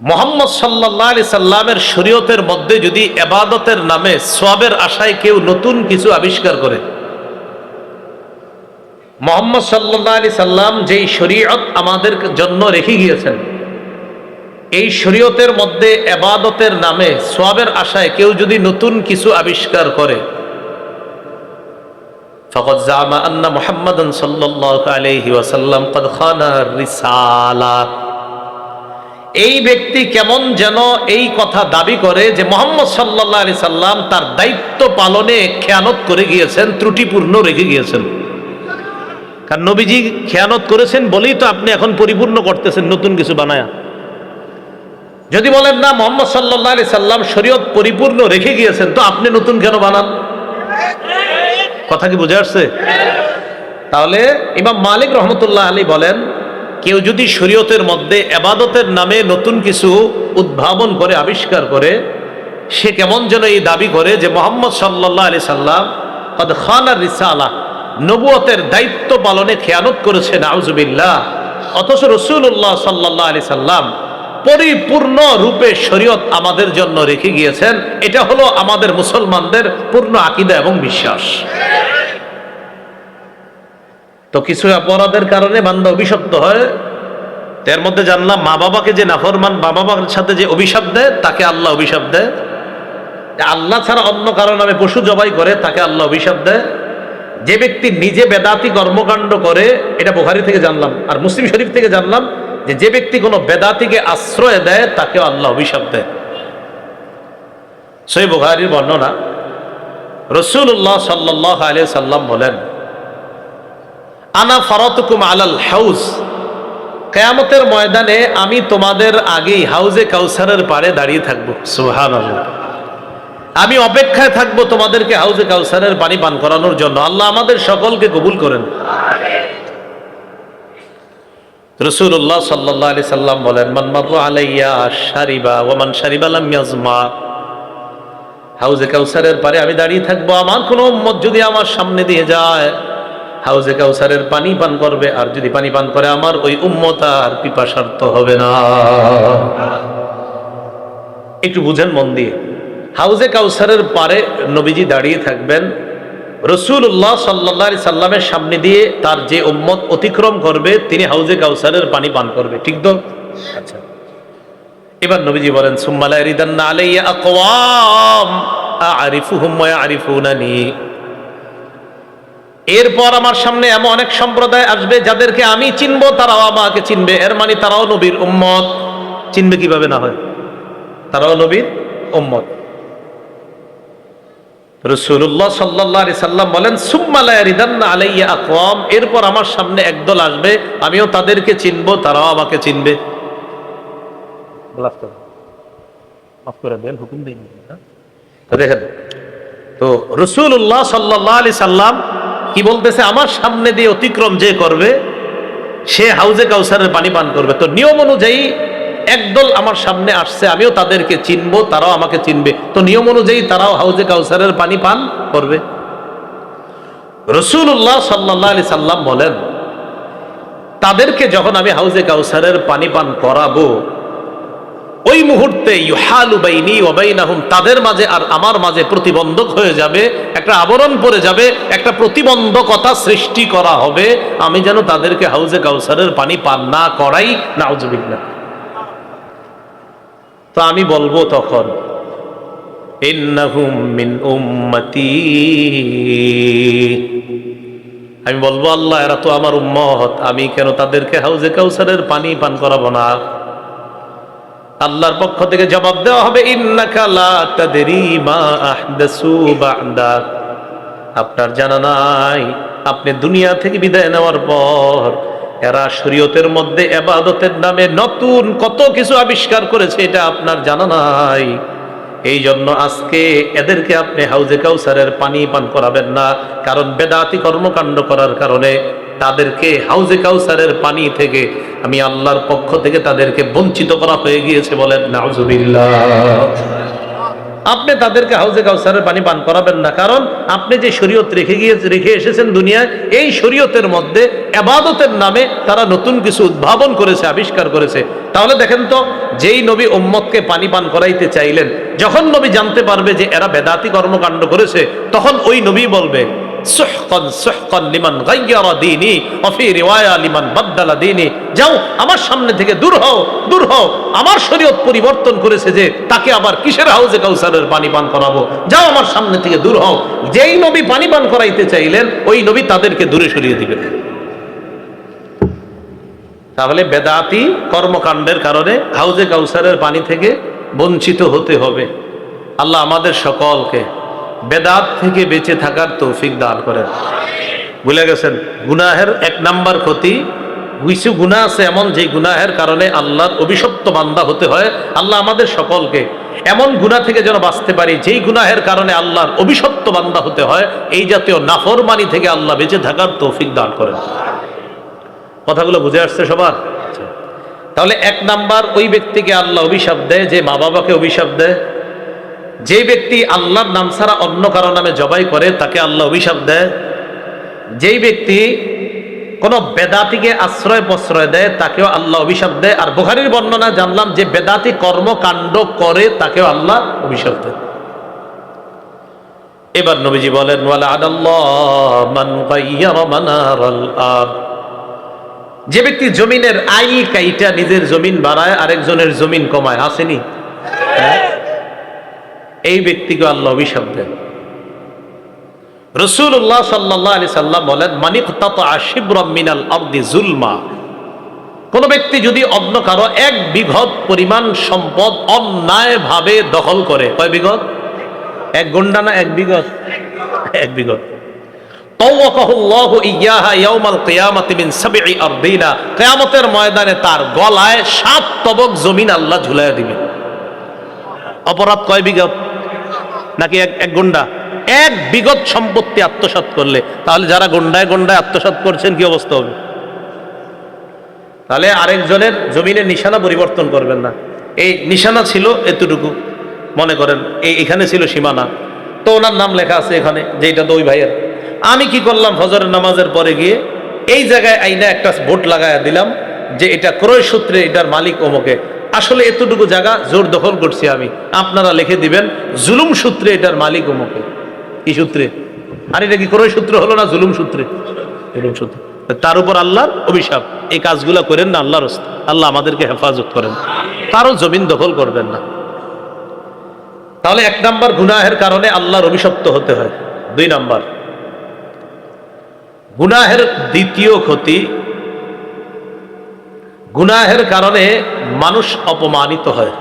মোহাম্মদ সাল্লাহ আলি সাল্লামের শরীয়তের মধ্যে যদি এবাদতের নামে সোয়াবের আশায় কেউ নতুন কিছু আবিষ্কার করে মোহাম্মদ সাল্লাহ আলি সাল্লাম যেই শরীয়ত আমাদের জন্য রেখে গিয়েছেন এই শরীয়তের মধ্যে এবাদতের নামে সোয়াবের আশায় কেউ যদি নতুন কিছু আবিষ্কার করে فقد زعم أن محمدا صلى الله عليه وسلم قد خان الرسالة এই ব্যক্তি কেমন যেন এই কথা দাবি করে যে মোহাম্মদ সাল্লাহ আলি সাল্লাম তার দায়িত্ব পালনে খেয়ানত করে গিয়েছেন, ত্রুটিপূর্ণ রেখে গিয়েছেন। কারণ নবীজি খেয়ানত করেছেন বলেই তো আপনি এখন পরিপূর্ণ করতেছেন নতুন কিছু বানায়া। যদি বলেন না, মোহাম্মদ সাল্লাহ আলি সাল্লাম শরীয়ত পরিপূর্ণ রেখে গিয়েছেন, তো আপনি নতুন কেন বানান? কথা কি বুঝে আসছে? তাহলে ইমাম মালিক রহমতুল্লাহ আলী বলেন কেউ যদি শরীয়তের মধ্যে এবাদতের নামে নতুন কিছু উদ্ভাবন করে, আবিষ্কার করে, সে কেমন যেন এই দাবি করে যে মোহাম্মদ সাল্লাহ আলি সাল্লাম খান আর রিসালা, নবুয়তের দায়িত্ব পালনে খেয়ানত করেছেন আউজুবিল্লাহ অথচ রসুল্লাহ সাল্লাহ আলি সাল্লাম পরিপূর্ণ রূপে শরীয়ত আমাদের জন্য রেখে গিয়েছেন। এটা হলো আমাদের মুসলমানদের পূর্ণ আকিদা এবং বিশ্বাস। তো কিছু অপরাধের কারণে বান্দা অভিশপ্ত হয়। এর মধ্যে জানলাম মা বাবাকে যে নাফরমান মা বাবার সাথে যে অভিশাপ দেয়, তাকে আল্লাহ অভিশাপ দেয়। আল্লাহ ছাড়া অন্য কারও নামে পশু জবাই করে, তাকে আল্লাহ অভিশাপ দেয়। যে ব্যক্তি নিজে বেদাতি কর্মকাণ্ড করে, এটা বোখারি থেকে জানলাম আর মুসলিম শরীফ থেকে জানলাম যে যে ব্যক্তি কোনো বেদাতিকে আশ্রয় দেয়, তাকেও আল্লাহ অভিশাপ দেয়। সেই বুখারির বর্ণনা। রসুল্লাহ সাল্লাহ আলিয়া সাল্লাম বলেন আনা ফরতুকুম আলাল হাউস। কেয়ামতের ময়দানে আমি তোমাদের আগেই হাউজে কাউসারের পারে দাঁড়িয়ে থাকব। সুহান আমি অপেক্ষায় থাকব তোমাদেরকে হাউজে কাউসারের পানি পান করানোর জন্য। আল্লাহ আমাদের সকলকে কবুল করেন। রসুল্লাহ সাল্লাহ আলি সাল্লাম বলেন, মান মার্র আলাইয়া শারিবা ওমান শারিবা লাম ইয়াজমা। হাউজে কাউসারের পারে আমি দাঁড়িয়ে থাকব। আমার কোনো উম্মত যদি আমার সামনে দিয়ে যায় হাউজে কাউসারের পানি পান করবে, আর যদি পানি পান করে আমার, ওই উম্মত আর পিপাসার্থ হবে না। একটু বুঝেন মন দিয়ে। হাউজে কাউসারের পারে নবীজি দাঁড়িয়ে থাকবেন। রসুল্লাহ সাল্লা সাল্লামের সামনে দিয়ে তার যে উম্মত অতিক্রম করবে, তিনি হাউজে কাউসারের পানি পান করবে। ঠিক তো? আচ্ছা। এবার নবীজি বলেন সুম্মালা আলাইয়া আরিফুহুম ওয়া আরিফুনানি এরপর আমার সামনে এমন অনেক সম্প্রদায় আসবে যাদেরকে আমি চিনবো, তারাও আমাকে চিনবে। এর মানে তারাও নবীর উম্মত। চিনবে কীভাবে না হয়? তারাও নবীর উম্মত। রসুল্লাহ সাল্লাহ সাল্লাম বলেন সুম্মালাইদান্না আলাইয়া আকওয়াম। এরপর আমার সামনে একদল আসবে, আমিও তাদেরকে চিনবো, তারাও আমাকে চিনবে। দিন। দেখেন, তো রসুল্লাহ সাল্লাহ আলি সাল্লাম কি বলতেছে, আমার সামনে দিয়ে অতিক্রম যে করবে, সে হাউজে কাউসারের পানি পান করবে। তো নিয়ম অনুযায়ী একদল আমার সামনে আসছে, আমিও তাদেরকে চিনবো, তারাও আমাকে চিনবে। তো নিয়ম অনুযায়ী তারাও হাউজে কাউসারের পানি পান করবে। রসুল্লাহ সাল্লাহ আলি সাল্লাম বলেন, তাদেরকে যখন আমি হাউজে কাউসারের পানি পান করাবো ওই মুহূর্তে ইউহালুবাইনি ওবাইনাহুম তাদের মাঝে আর আমার মাঝে প্রতিবন্ধক হয়ে যাবে, একটা আবরণ পড়ে যাবে, একটা প্রতিবন্ধকতা সৃষ্টি করা হবে। আমি যেন তাদেরকে হাউজে কাউসারের পানি পান না করাই, নাউজুবিল্লাহ। তো আমি বলব তখন, ইন্নাহুম মিন উম্মতি। আমি বলব, আল্লাহ, এরা তো আমার উম্মত, আমি কেন তাদেরকে হাউজে কাউসারের পানি পান করাবো না? আল্লাহর পক্ষ থেকে জবাব দেওয়া হবে আপনার জানা নাই, আপনি দুনিয়া থেকে বিদায় নেওয়ার পর এরা শরীয়তের মধ্যে এবাদতের নামে নতুন কত কিছু আবিষ্কার করেছে, এটা আপনার জানা নাই। এই জন্য আজকে এদেরকে আপনি হাউজে কাউসারের পানি পান করাবেন না, কারণ বেদাতি কর্মকাণ্ড করার কারণে তাদেরকে হাউজে কাউসারের পানি থেকে আমি আল্লাহর পক্ষ থেকে তাদেরকে বঞ্চিত করা হয়ে গিয়েছে বলেন আপনি তাদেরকে হাউজে কাউসারের পানি পান করাবেন না, কারণ আপনি যে শরীয়ত রেখে গিয়ে, রেখে এসেছেন দুনিয়ায়, এই শরীয়তের মধ্যে আবাদতের নামে তারা নতুন কিছু উদ্ভাবন করেছে, আবিষ্কার করেছে। তাহলে দেখেন তো, যেই নবী উম্মতকে পানি পান করাইতে চাইলেন, যখন নবী জানতে পারবে যে এরা বেদাতি কর্মকাণ্ড করেছে, তখন ওই নবী বলবে সুহকান সুহকান লিমান গাইয়ারা দীনি অফি রিওয়ায়া লিমান বাদদালা দীনি। যাও, আমার সামনে থেকে দূর হও দূর হও। আমার শরীয়ত পরিবর্তন করেছে যে তাকে আবার কিসের হাউজে কাউসারের পানি পান করাবো? যাও, আমার সামনে থেকে দূর হও। যেই নবী পানি পান করাইতে চাইলেন, ওই নবী তাদেরকে দূরে সরিয়ে দিবেন তাহলে বেদাতি কর্মকাণ্ডের কারণে হাউজে কাউসারের পানি থেকে বঞ্চিত হতে হবে। আল্লাহ আমাদের সকলকে বেদাত থেকে বেঁচে থাকার তৌফিক দান করেন। ভুলে গেছেন? গুনাহের এক নাম্বার ক্ষতি, কিছু গুনাহ আছে এমন যে গুনাহের কারণে আল্লাহর অভিশপ্ত বান্দা হতে হয়। আল্লাহ আমাদের সকলকে এমন গুনাহ থেকে যেন বাঁচতে পারি, যেই গুনাহের কারণে আল্লাহর অভিশপ্ত বান্দা হতে হয়, এই জাতীয় নাফরমানি থেকে আল্লাহ বেঁচে থাকার তৌফিক দান করেন। কথাগুলো বুঝে আসছে সবার? তাহলে এক নাম্বার, ওই ব্যক্তিকে আল্লাহ অভিশাপ দেয় যে মা বাবাকে অভিশাপ দেয়। যে ব্যক্তি আল্লাহর নাম ছাড়া অন্য কারও নামে জবাই করে, তাকে আল্লাহ অভিশাপ দেয়। যেই ব্যক্তি কোন বেদাতিকে আশ্রয় প্রশ্রয় দেয়, তাকেও আল্লাহ অভিশাপ দেয়। আর বোখারির বর্ণনা, জানলাম যে বেদাতি কর্মকাণ্ড করে, তাকেও আল্লাহ অভিশাপ দেয়। এবার নবীজি বলেন যে ব্যক্তি জমিনের আই কাইটা নিজের জমিন বাড়ায়, আরেকজনের জমিন কমায়। আসেনি? হ্যাঁ? এই ব্যক্তিকে আল্লাহ অভিশাপ দেন। রসুল্লাহ সাল্লাহ আলি সাল্লাম বলেন মানিক তত আশিব্রম মিনাল আব্দি জুলমা। কোন ব্যক্তি যদি অন্য কারও এক বিঘত পরিমাণ সম্পদ অন্যায় ভাবে দখল করে, কয় বিঘত এক গন্ডা না এক বিঘত এক বিঘত তার গলায় সাত তবক জমিন আল্লাহ ঝুলাই দিবে অপরাধ কয় বিগত নাকি এক এক গন্ডা? এক বিগত সম্পত্তি আত্মসাৎ করলে, তাহলে যারা গন্ডায় গন্ডায় আত্মসাৎ করছেন কি অবস্থা হবে? তাহলে আরেকজনের জমিনের নিশানা পরিবর্তন করবেন না। এই নিশানা ছিল এতটুকু। মনে করেন, এই এখানে ছিল সীমানা। তো ওনার নাম লেখা আছে এখানে, যে এটা তো ওই ভাইয়ের। আমি কি করলাম ফজরের নামাজের পরে গিয়ে, এই জায়গায় আইনা একটা ভোট লাগাইয়া দিলাম যে এটা ক্রয় সূত্রে এটার মালিক অমুকে। আসলে এতটুকু জায়গা জোর দখল করছি আমি। আপনারা লিখে দিবেন, জুলুম সূত্রে এটার মালিক অমুকে কি সূত্রে? আর এটা কি ক্রয় সূত্র হলো না জুলুম সূত্রে? জুলুম সূত্রে। তার উপর আল্লাহর অভিশাপ। এই কাজগুলো করেন না আল্লাহর আল্লাহ আমাদেরকে হেফাজত করেন। কারও জমিন দখল করবেন না। তাহলে এক নাম্বার গুনাহের কারণে আল্লাহর অভিশপ্ত হতে হয়। দুই নাম্বার। গুনাহের দ্বিতীয় ক্ষতি গুনাহের কারণে মানুষ অপমানিত হয়।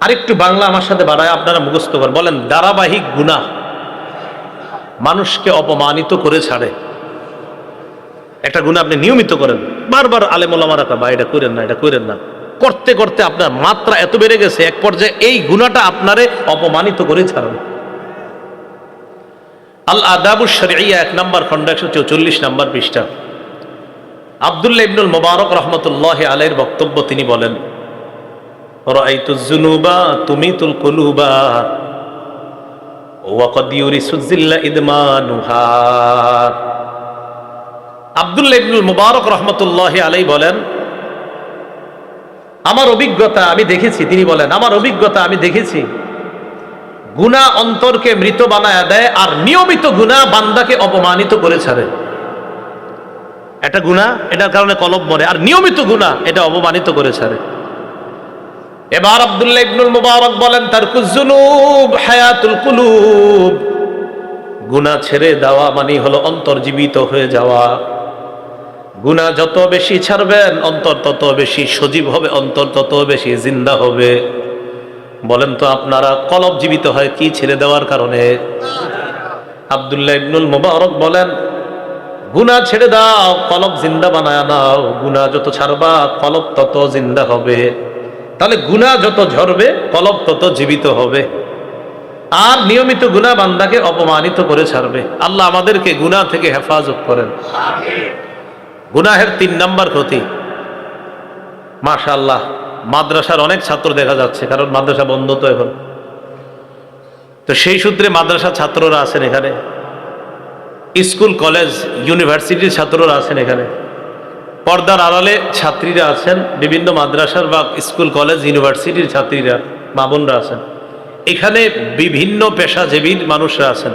আরেকটু বাংলা আমার সাথে বাড়ায়, আপনারা মুখস্থ করেন। বলেন, ধারাবাহিক গুনাহ মানুষকে অপমানিত করে ছাড়ে। একটা গুণা আপনি নিয়মিত করেন। বারবার আলেমোলামারা বা এটা করেন না, এটা করেন না। করতে করতে আপনার মাত্রা এত বেড়ে গেছে, এক পর্যায়ে এই গুণাটা আপনারে অপমানিত করে ছাড়বে। আল আদাবু শরিয়া এক নম্বর খন্ড, একশো চৌচল্লিশ নম্বর পৃষ্ঠা। আবদুল্লাহ ইবনুল মোবারক রহমতুল্লাহ আলাইয়ের বক্তব্য তিনি বলেন রহমতুল্লাহ আলাই বলেন, আমার অভিজ্ঞতা আমি দেখেছি। তিনি বলেন, আমার অভিজ্ঞতা আমি দেখেছি। গুণা অন্তরকে মৃত বানায় দেয় আর নিয়মিত গুণা বান্দাকে অপমানিত করে ছাড়ে। একটা গুণা এটার কারণে কলব মরে। আর নিয়মিত গুণা এটা অপমানিত করে ছাড়ে এবার আব্দুল্লাহ ইবনুল মুবারক বলেন তার কুজুনুব হায়াতুল কুলুব। গুণা ছেড়ে দেওয়া মানে হলো অন্তর জীবিত হয়ে যাওয়া। গুণা যত বেশি ছাড়বেন, অন্তর তত বেশি সজীব হবে, অন্তর তত বেশি জিন্দা হবে। বলেন তো, আপনারা কলব জীবিত হয় কি ছেড়ে দেওয়ার কারণে? আবদুল্লাহ ইবনুল মুবারক বলেন গুণা ছেড়ে দাও, কলব জিন্দা বানায় নাও গুণা যত ছাড়বা, কলব তত জিন্দা হবে। তাহলে গুণা যত ঝরবে, কলব তত জীবিত হবে। আর নিয়মিত গুণা বান্দাকে অপমানিত করে ছাড়বে। আল্লাহ আমাদেরকে গুণা থেকে হেফাজত করেন। গুনাহের তিন নাম্বার ক্ষতি। মাশাল্লাহ মাদ্রাসার অনেক ছাত্র দেখা যাচ্ছে, কারণ মাদ্রাসা বন্ধ তো এখন। তো সেই সূত্রে মাদ্রাসা ছাত্ররা আছেন এখানে। স্কুল, কলেজ, ইউনিভার্সিটির ছাত্ররা আছেন এখানে। পর্দার আড়ালে ছাত্রীরা আছেন, বিভিন্ন মাদ্রাসার বা স্কুল, কলেজ, ইউনিভার্সিটির ছাত্রীরা মামুনরা আছেন। এখানে বিভিন্ন পেশাজীবীর মানুষরা আছেন।